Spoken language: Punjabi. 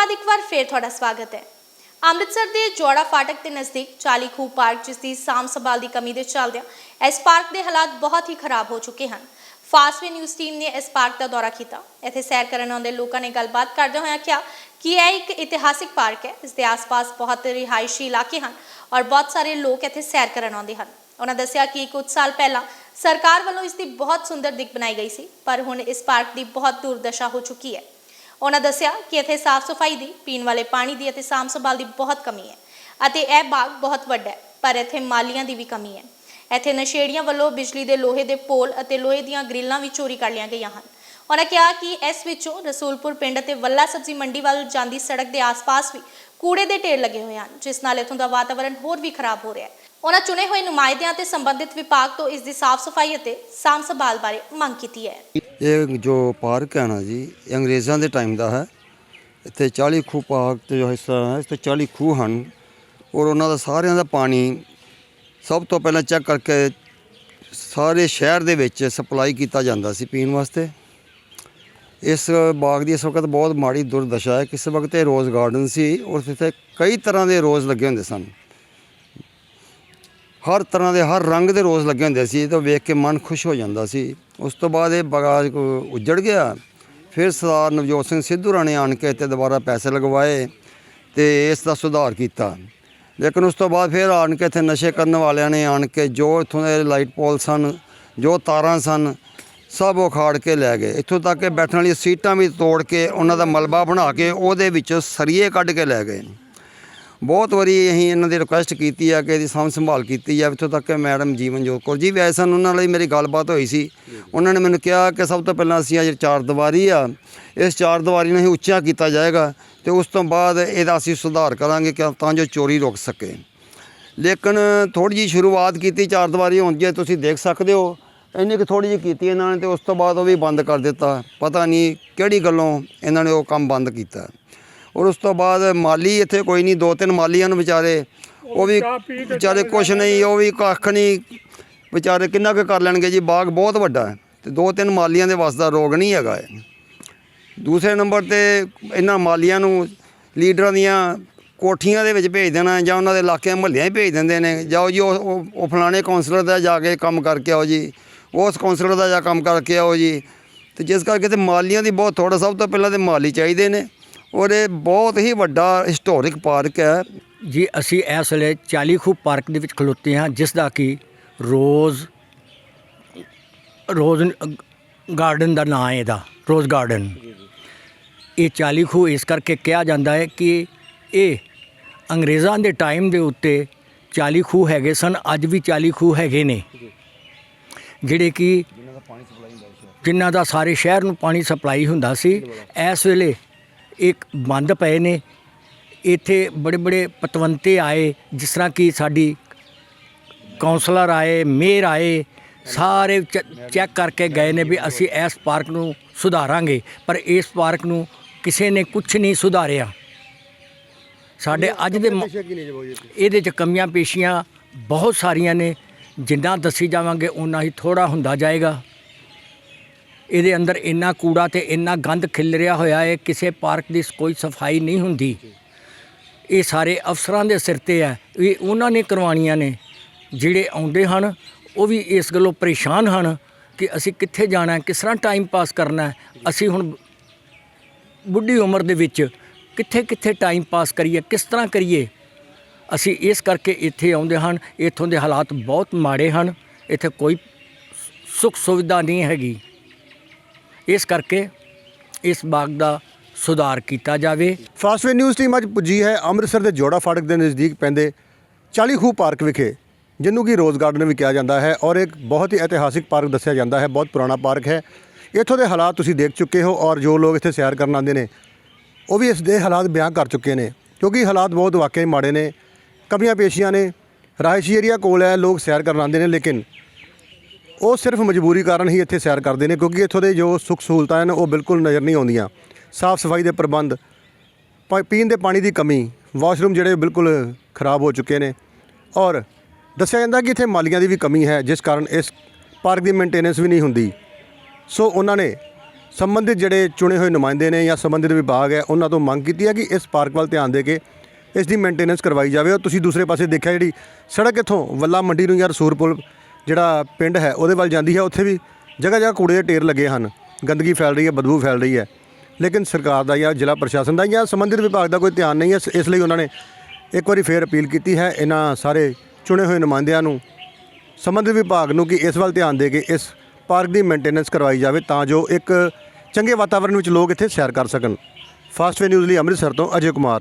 ਬਾਅਦ ਇੱਕ ਵਾਰ ਫੇਰ ਤੁਹਾਡਾ ਸਵਾਗਤ ਹੈ। ਅੰਮ੍ਰਿਤਸਰ ਦੇ ਜੋੜਾ ਫਾਟਕ ਦੇ ਨਜ਼ਦੀਕ 40 ਖੂਹ ਪਾਰਕ, ਜਿਸ ਦੀ ਸਾਂਭ ਸੰਭਾਲ ਦੀ ਕਮੀ ਦੇ ਚੱਲਦਿਆਂ ਇਸ ਪਾਰਕ ਦੇ ਹਾਲਾਤ ਬਹੁਤ ਹੀ ਖਰਾਬ ਹੋ ਚੁੱਕੇ ਹਨ। ਫਾਸਟਵੇ ਨਿਊਜ਼ ਟੀਮ ਨੇ ਇਸ ਪਾਰਕ ਦਾ ਦੌਰਾ ਕੀਤਾ। ਇੱਥੇ ਸੈਰ ਕਰਨ ਆਉਂਦੇ ਲੋਕਾਂ ਨੇ ਗੱਲਬਾਤ ਕਰਦੇ ਹੋਇਆ ਕਿਹਾ ਕਿ ਇਹ ਇੱਕ ਇਤਿਹਾਸਿਕ ਪਾਰਕ ਹੈ। ਇਸ ਦੇ ਆਸ-ਪਾਸ ਬਹੁਤ ਰਿਹਾਇਸ਼ੀ ਇਲਾਕੇ ਹਨ ਔਰ ਬਹੁਤ ਸਾਰੇ ਲੋਕ ਇੱਥੇ ਸੈਰ ਕਰਨ ਆਉਂਦੇ ਹਨ। ਉਹਨਾਂ ਦੱਸਿਆ ਕਿ ਕੁਝ ਸਾਲ ਪਹਿਲਾਂ ਸਰਕਾਰ ਵੱਲੋਂ ਇਸ ਦੀ ਬਹੁਤ ਸੁੰਦਰ ਦਿੱਖ ਬਣਾਈ ਗਈ ਸੀ, ਪਰ ਹੁਣ ਇਸ ਪਾਰਕ ਦੀ ਬਹੁਤ ਦੁਰਦਸ਼ਾ ਹੋ ਚੁੱਕੀ ਹੈ। ਉਹਨਾਂ ਦੱਸਿਆ ਕਿ ਇੱਥੇ ਸਾਫ਼ ਸਫ਼ਾਈ ਦੀ, ਪੀਣ ਵਾਲੇ ਪਾਣੀ ਦੀ ਅਤੇ ਸਾਂਭ ਸੰਭਾਲ ਦੀ ਬਹੁਤ ਕਮੀ ਹੈ ਅਤੇ ਇਹ ਬਾਗ ਬਹੁਤ ਵੱਡਾ ਹੈ, ਪਰ ਇੱਥੇ ਮਾਲੀਆਂ ਦੀ ਵੀ ਕਮੀ ਹੈ। ਇੱਥੇ ਨਸ਼ੇੜੀਆਂ ਵੱਲੋਂ ਬਿਜਲੀ ਦੇ ਲੋਹੇ ਦੇ ਪੋਲ ਅਤੇ ਲੋਹੇ ਦੀਆਂ ਗ੍ਰਿਲਾਂ ਵੀ ਚੋਰੀ ਕਰ ਲਈਆਂ ਗਈਆਂ ਹਨ। ਉਹਨਾਂ ਕਿਹਾ ਕਿ ਇਸ ਵਿੱਚੋਂ ਰਸੂਲਪੁਰ ਪਿੰਡ ਅਤੇ ਵੱਲਾ ਸਬਜ਼ੀ ਮੰਡੀ ਵੱਲ ਜਾਂਦੀ ਸੜਕ ਦੇ ਆਸ-ਪਾਸ ਵੀ ਕੂੜੇ ਦੇ ਢੇਰ ਲੱਗੇ ਹੋਏ ਹਨ, ਜਿਸ ਨਾਲ ਇੱਥੋਂ ਦਾ ਵਾਤਾਵਰਣ ਹੋਰ ਵੀ ਖਰਾਬ ਹੋ ਰਿਹਾ ਹੈ। ਉਹਨਾਂ ਚੁਣੇ ਹੋਏ ਨੁਮਾਇੰਦਿਆਂ ਤੇ ਸੰਬੰਧਿਤ ਵਿਭਾਗ ਤੋਂ ਇਸ ਦੀ ਸਾਫ਼ ਸਫ਼ਾਈ ਅਤੇ ਸਾਂਭ ਸੰਭਾਲ ਬਾਰੇ ਮੰਗ ਕੀਤੀ ਹੈ। ਇਹ ਜੋ ਪਾਰਕ ਹੈ ਨਾ ਜੀ, ਇਹ ਅੰਗਰੇਜ਼ਾਂ ਦੇ ਟਾਈਮ ਦਾ ਹੈ। ਇੱਥੇ 40 ਖੂਹ ਪਾਰਕ ਤੇ ਜੋ ਹਿੱਸਾ ਹੈ ਇਸ 40 ਖੂਹ ਹਨ ਔਰ ਉਹਨਾਂ ਦਾ ਸਾਰਿਆਂ ਦਾ ਪਾਣੀ ਸਭ ਤੋਂ ਪਹਿਲਾਂ ਚੈੱਕ ਕਰਕੇ ਸਾਰੇ ਸ਼ਹਿਰ ਦੇ ਵਿੱਚ ਸਪਲਾਈ ਕੀਤਾ ਜਾਂਦਾ ਸੀ ਪੀਣ ਵਾਸਤੇ। ਇਸ ਬਾਗ ਦੀ ਇਸ ਵਕਤ ਬਹੁਤ ਮਾੜੀ ਦੁਰਦਸ਼ਾ ਹੈ। ਕਿਸੇ ਵਕਤ ਇਹ ਰੋਜ਼ ਗਾਰਡਨ ਸੀ ਔਰ ਇੱਥੇ ਕਈ ਤਰ੍ਹਾਂ ਦੇ ਰੋਜ਼ ਲੱਗੇ ਹੁੰਦੇ ਸਨ। ਹਰ ਤਰ੍ਹਾਂ ਦੇ ਹਰ ਰੰਗ ਦੇ ਰੋਜ਼ ਲੱਗੇ ਹੁੰਦੇ ਸੀ, ਇਹ ਤਾਂ ਵੇਖ ਕੇ ਮਨ ਖੁਸ਼ ਹੋ ਜਾਂਦਾ ਸੀ। ਉਸ ਤੋਂ ਬਾਅਦ ਇਹ ਬਾਗ ਉੱਜੜ ਗਿਆ। ਫਿਰ ਸਰਦਾਰ ਨਵਜੋਤ ਸਿੰਘ ਸਿੱਧੂ ਰਾਣੇ ਆਣ ਕੇ ਇੱਥੇ ਦੁਬਾਰਾ ਪੈਸੇ ਲਗਵਾਏ ਤੇ ਇਸ ਦਾ ਸੁਧਾਰ ਕੀਤਾ। ਲੇਕਿਨ ਉਸ ਤੋਂ ਬਾਅਦ ਫਿਰ ਆਣ ਕੇ ਇੱਥੇ ਨਸ਼ੇ ਕਰਨ ਵਾਲਿਆਂ ਨੇ ਆਣ ਕੇ ਜੋ ਇੱਥੋਂ ਦੇ ਲਾਈਟ ਪੋਲ ਸਨ, ਜੋ ਤਾਰਾਂ ਸਨ, ਸਭ ਉਖਾੜ ਕੇ ਲੈ ਗਏ। ਇੱਥੋਂ ਤੱਕ ਕਿ ਬੈਠਣ ਵਾਲੀਆਂ ਸੀਟਾਂ ਵੀ ਤੋੜ ਕੇ ਉਹਨਾਂ ਦਾ ਮਲਬਾ ਬਣਾ ਕੇ ਉਹਦੇ ਵਿੱਚੋਂ ਸਰੀਏ ਕੱਢ ਕੇ ਲੈ ਗਏ। ਬਹੁਤ ਵਾਰੀ ਅਸੀਂ ਇਹਨਾਂ ਦੀ ਰਿਕੁਐਸਟ ਕੀਤੀ ਆ ਕਿ ਇਹਦੀ ਸਾਂਭ ਸੰਭਾਲ ਕੀਤੀ ਜਾਵੇ। ਇੱਥੋਂ ਤੱਕ ਕਿ ਮੈਡਮ ਜੀਵਨਜੋਤ ਕੌਰ ਜੀ ਵੀ ਆਏ ਸਨ ਉਹਨਾਂ ਨਾਲ ਹੀ ਮੇਰੀ ਗੱਲਬਾਤ ਹੋਈ ਸੀ। ਉਹਨਾਂ ਨੇ ਮੈਨੂੰ ਕਿਹਾ ਕਿ ਸਭ ਤੋਂ ਪਹਿਲਾਂ ਅਸੀਂ ਅੱਜ ਚਾਰ ਦੀਵਾਰੀ ਆ, ਇਸ ਚਾਰ ਦੀਵਾਰੀ ਨੂੰ ਅਸੀਂ ਉੱਚਾ ਕੀਤਾ ਜਾਏਗਾ ਤੇ ਉਸ ਤੋਂ ਬਾਅਦ ਇਹਦਾ ਅਸੀਂ ਸੁਧਾਰ ਕਰਾਂਗੇ ਕਿ ਤਾਂ ਜੋ ਚੋਰੀ ਰੁਕ ਸਕੇ। ਲੇਕਿਨ ਥੋੜੀ ਜਿਹੀ ਸ਼ੁਰੂਆਤ ਕੀਤੀ ਚਾਰ ਦੀਵਾਰੀ ਹੋਣ ਜੇ ਤੁਸੀਂ ਦੇਖ ਸਕਦੇ ਹੋ। ਇੰਨੀ ਕਿ ਥੋੜੀ ਜਿਹੀ ਕੀਤੀ ਇਹਨਾਂ ਨੇ ਤੇ ਉਸ ਤੋਂ ਬਾਅਦ ਉਹ ਵੀ ਬੰਦ ਕਰ ਦਿੱਤਾ। ਪਤਾ ਨਹੀਂ ਕਿਹੜੀ ਗੱਲੋਂ ਇਹਨਾਂ ਨੇ ਉਹ ਕੰਮ ਬੰਦ ਕੀਤਾ। ਔਰ ਉਸ ਤੋਂ ਬਾਅਦ ਮਾਲੀ ਇੱਥੇ ਕੋਈ ਨਹੀਂ ਦੋ ਤਿੰਨ ਮਾਲੀਆਂ ਨੂੰ ਵਿਚਾਰੇ ਉਹ ਵੀ ਵਿਚਾਰੇ ਕੁਛ ਨਹੀਂ ਉਹ ਵੀ ਕੱਖ ਨਹੀਂ। ਵਿਚਾਰੇ ਕਿੰਨਾ ਕੁ ਕਰ ਲੈਣਗੇ ਜੀ ਬਾਗ ਬਹੁਤ ਵੱਡਾ ਹੈ ਤੇ ਦੋ ਤਿੰਨ ਮਾਲੀਆਂ ਦੇ ਵੱਸ ਦਾ ਰੋਗ ਨਹੀਂ ਹੈਗਾ ਇਹ। ਦੂਸਰੇ ਨੰਬਰ ਤੇ ਇਹਨਾਂ ਮਾਲੀਆਂ ਨੂੰ ਲੀਡਰਾਂ ਦੀਆਂ ਕੋਠੀਆਂ ਦੇ ਵਿੱਚ ਭੇਜ ਦੇਣਾ ਜਾਂ ਉਹਨਾਂ ਦੇ ਇਲਾਕੇ ਮਹੱਲਿਆਂ 'ਚ ਭੇਜ ਦਿੰਦੇ ਨੇ ਜਾਓ ਜੀ ਉਹ ਫਲਾਣੇ ਕਾਉਂਸਲਰ ਦਾ ਜਾ ਕੇ ਕੰਮ ਕਰਕੇ ਆਓ ਜੀ ਉਸ ਕਾਉਂਸਲਰ ਦਾ ਜਾ ਕੰਮ ਕਰਕੇ ਆਓ ਜੀ। ਤੇ ਜਿਸ ਕਰਕੇ ਤੇ ਮਾਲੀਆਂ ਦੀ ਬਹੁਤ ਥੋੜਾ ਸਭ ਤੋਂ ਪਹਿਲਾਂ ਤੇ ਮਾਲੀ ਚਾਹੀਦੇ ਨੇ। ਔਰ ਇਹ ਬਹੁਤ ਹੀ ਵੱਡਾ ਹਿਸਟੋਰਿਕ ਪਾਰਕ ਹੈ। ਜੀ, ਅਸੀਂ ਇਸ ਵੇਲੇ 40 ਖੂਹ ਪਾਰਕ ਦੇ ਵਿੱਚ ਖਲੋਤੇ ਹਾਂ, ਜਿਸ ਦਾ ਕਿ ਰੋਜ਼ ਰੋਜ਼ ਗਾਰਡਨ ਦਾ ਨਾਂ ਹੈ ਇਹਦਾ, ਰੋਜ਼ ਗਾਰਡਨ। ਇਹ 40 ਖੂਹ ਇਸ ਕਰਕੇ ਕਿਹਾ ਜਾਂਦਾ ਹੈ ਕਿ ਇਹ ਅੰਗਰੇਜ਼ਾਂ ਦੇ ਟਾਈਮ ਦੇ ਉੱਤੇ 40 ਖੂਹ ਹੈਗੇ ਸਨ, ਅੱਜ ਵੀ 40 ਖੂਹ ਹੈਗੇ ਨੇ। ਜਿਹੜੇ ਕਿ ਜਿਨ੍ਹਾਂ ਦਾ ਸਾਰੇ ਸ਼ਹਿਰ ਨੂੰ ਪਾਣੀ ਸਪਲਾਈ ਹੁੰਦਾ ਸੀ, ਇਸ ਵੇਲੇ ਇੱਕ ਬੰਦ ਪਏ ਨੇ। ਇੱਥੇ ਬੜੇ ਬੜੇ ਪਤਵੰਤੇ ਆਏ ਜਿਸ ਤਰ੍ਹਾਂ ਕਿ ਸਾਡੀ ਕਾਉਂਸਲਰ ਆਏ ਮੇਅਰ ਆਏ ਸਾਰੇ ਚੈੱਕ ਕਰਕੇ ਗਏ ਨੇ ਵੀ ਅਸੀਂ ਇਸ ਪਾਰਕ ਨੂੰ ਸੁਧਾਰਾਂਗੇ। ਪਰ ਇਸ ਪਾਰਕ ਨੂੰ ਕਿਸੇ ਨੇ ਕੁਝ ਨਹੀਂ ਸੁਧਾਰਿਆ। ਸਾਡੇ ਅੱਜ ਦੇ ਇਹਦੇ 'ਚ ਕਮੀਆਂ ਪੇਸ਼ੀਆਂ ਬਹੁਤ ਸਾਰੀਆਂ ਨੇ। ਜਿੰਨਾ ਦੱਸੀ ਜਾਵਾਂਗੇ ਉਨਾ ਹੀ ਥੋੜਾ ਹੁੰਦਾ ਜਾਏਗਾ। ਇਹਦੇ ਅੰਦਰ ਇੰਨਾ ਕੂੜਾ ਤੇ ਇੰਨਾ ਗੰਦ ਖਿਲਰਿਆ ਹੋਇਆ ਹੈ, ਕਿਸੇ ਪਾਰਕ ਦੀ ਕੋਈ ਸਫ਼ਾਈ ਨਹੀਂ ਹੁੰਦੀ। ਇਹ ਸਾਰੇ ਅਫਸਰਾਂ ਦੇ ਸਿਰ ਤੇ ਹੈ, ਇਹ ਉਹਨਾਂ ਨੇ ਕਰਵਾਉਣੀਆਂ ਨੇ। ਜਿਹੜੇ ਆਉਂਦੇ ਹਨ, ਉਹ ਵੀ ਇਸ ਗੱਲੋਂ ਪਰੇਸ਼ਾਨ ਹਨ ਕਿ ਅਸੀਂ ਕਿੱਥੇ ਜਾਣਾ ਹੈ, ਕਿਸ ਤਰ੍ਹਾਂ ਟਾਈਮ ਪਾਸ ਕਰਨਾ ਹੈ। ਅਸੀਂ ਹੁਣ ਬੁੱਢੀ ਉਮਰ ਦੇ ਵਿੱਚ ਕਿੱਥੇ ਕਿੱਥੇ ਟਾਈਮ ਪਾਸ ਕਰੀਏ, ਕਿਸ ਤਰ੍ਹਾਂ ਕਰੀਏ। ਅਸੀਂ ਇਸ ਕਰਕੇ ਇੱਥੇ ਆਉਂਦੇ ਹਨ, ਇੱਥੋਂ ਦੇ ਹਾਲਾਤ ਬਹੁਤ ਮਾੜੇ ਹਨ, ਇੱਥੇ ਕੋਈ ਸੁੱਖ ਸੁਵਿਧਾ ਨਹੀਂ ਹੈਗੀ। ਇਸ ਕਰਕੇ ਇਸ ਬਾਗ ਦਾ ਸੁਧਾਰ ਕੀਤਾ ਜਾਵੇ। ਫਾਸਟਵੇ ਨਿਊਜ਼ ਟੀਮ ਅੱਜ ਪੁੱਜੀ ਹੈ ਅੰਮ੍ਰਿਤਸਰ ਦੇ ਜੋੜਾ ਫਾਟਕ ਦੇ ਨਜ਼ਦੀਕ ਪੈਂਦੇ 40 ਖੂਹ ਪਾਰਕ ਵਿਖੇ ਜਿਹਨੂੰ ਕਿ ਰੋਜ਼ ਗਾਰਡਨ ਵੀ ਕਿਹਾ ਜਾਂਦਾ ਹੈ ਔਰ ਇੱਕ ਬਹੁਤ ਹੀ ਇਤਿਹਾਸਿਕ ਪਾਰਕ ਦੱਸਿਆ ਜਾਂਦਾ ਹੈ, ਬਹੁਤ ਪੁਰਾਣਾ ਪਾਰਕ ਹੈ। ਇੱਥੋਂ ਦੇ ਹਾਲਾਤ ਤੁਸੀਂ ਦੇਖ ਚੁੱਕੇ ਹੋ ਔਰ ਜੋ ਲੋਕ ਇੱਥੇ ਸੈਰ ਕਰਨ ਆਉਂਦੇ ਨੇ, ਉਹ ਵੀ ਇਸ ਦੇ ਹਾਲਾਤ ਬਿਆਨ ਕਰ ਚੁੱਕੇ ਨੇ, ਕਿਉਂਕਿ ਹਾਲਾਤ ਬਹੁਤ ਵਾਕਈ ਮਾੜੇ ਨੇ। ਕਮੀਆਂ ਪੇਸ਼ੀਆਂ ਨੇ ਰਾਇਸ਼ੀ ਏਰੀਆ ਕੋਲ ਹੈ, ਲੋਕ ਸੈਰ ਕਰਨ ਆਉਂਦੇ ਨੇ, ਲੇਕਿਨ ਉਹ ਸਿਰਫ ਮਜਬੂਰੀ ਕਾਰਨ ਹੀ ਇੱਥੇ ਸੈਰ ਕਰਦੇ ਨੇ, ਕਿਉਂਕਿ ਇੱਥੋਂ ਦੇ ਜੋ ਸੁੱਖ ਸਹੂਲਤਾਂ ਹਨ, ਉਹ ਬਿਲਕੁਲ ਨਜ਼ਰ ਨਹੀਂ ਆਉਂਦੀਆਂ। ਸਾਫ਼ ਸਫ਼ਾਈ ਦੇ ਪ੍ਰਬੰਧ, ਪ- ਪੀਣ ਦੇ ਪਾਣੀ ਦੀ ਕਮੀ, ਵਾਸ਼ਰੂਮ ਜਿਹੜੇ ਬਿਲਕੁਲ ਖਰਾਬ ਹੋ ਚੁੱਕੇ ਨੇ। ਔਰ ਦੱਸਿਆ ਜਾਂਦਾ ਕਿ ਇੱਥੇ ਮਾਲੀਆਂ ਦੀ ਵੀ ਕਮੀ ਹੈ, ਜਿਸ ਕਾਰਨ ਇਸ ਪਾਰਕ ਦੀ ਮੇਨਟੇਨੈਂਸ ਵੀ ਨਹੀਂ ਹੁੰਦੀ। ਸੋ ਉਹਨਾਂ ਨੇ ਸੰਬੰਧਿਤ ਜਿਹੜੇ ਚੁਣੇ ਹੋਏ ਨੁਮਾਇੰਦੇ ਨੇ ਜਾਂ ਸੰਬੰਧਿਤ ਵਿਭਾਗ ਹੈ, ਉਹਨਾਂ ਤੋਂ ਮੰਗ ਕੀਤੀ ਹੈ ਕਿ ਇਸ ਪਾਰਕ ਵੱਲ ਧਿਆਨ ਦੇ ਕੇ ਇਸ ਦੀ ਮੇਨਟੇਨੈਂਸ ਕਰਵਾਈ ਜਾਵੇ। ਔਰ ਤੁਸੀਂ ਦੂਸਰੇ ਪਾਸੇ ਦੇਖਿਆ ਜਿਹੜੀ ਸੜਕ ਇੱਥੋਂ ਵੱਲਾ ਮੰਡੀ ਨੂੰ ਜਾਂ ਰਸੂਰਪੁਰ ਜਿਹੜਾ ਪਿੰਡ ਹੈ, ਉਹਦੇ ਵੱਲ ਜਾਂਦੀ ਹੈ, ਉੱਥੇ ਵੀ ਜਗ੍ਹਾ ਜਗ੍ਹਾ ਕੂੜੇ ਦੇ ਢੇਰ ਲੱਗੇ ਹਨ। ਗੰਦਗੀ ਫੈਲ ਰਹੀ ਹੈ, ਬਦਬੂ ਫੈਲ ਰਹੀ ਹੈ। ਲੇਕਿਨ ਸਰਕਾਰ ਦਾ ਜਾਂ ਜ਼ਿਲ੍ਹਾ ਪ੍ਰਸ਼ਾਸਨ ਦਾ ਜਾਂ ਸੰਬੰਧਿਤ ਵਿਭਾਗ ਦਾ ਕੋਈ ਧਿਆਨ ਨਹੀਂ ਹੈ, ਇਸ- ਇਸ ਲਈ ਉਹਨਾਂ ਨੇ ਇੱਕ ਵਾਰੀ ਫੇਰ ਅਪੀਲ ਕੀਤੀ ਹੈ, ਇਹਨਾਂ ਸਾਰੇ ਚੁਣੇ ਹੋਏ ਨੁਮਾਇੰਦਿਆਂ ਨੂੰ, ਸੰਬੰਧਿਤ ਵਿਭਾਗ ਨੂੰ ਕਿ ਇਸ ਵੱਲ ਧਿਆਨ ਦੇ ਕੇ ਇਸ ਪਾਰਕ ਦੀ ਮੇਨਟੇਨੈਂਸ ਕਰਵਾਈ ਜਾਵੇ ਤਾਂ ਜੋ ਇੱਕ ਚੰਗੇ ਵਾਤਾਵਰਣ ਵਿੱਚ ਲੋਕ ਇੱਥੇ ਸੈਰ ਕਰ ਸਕਣ। ਫਾਸਟ ਵੇ ਨਿਊਜ਼ ਲਈ ਅੰਮ੍ਰਿਤਸਰ ਤੋਂ ਅਜੇ ਕੁਮਾਰ।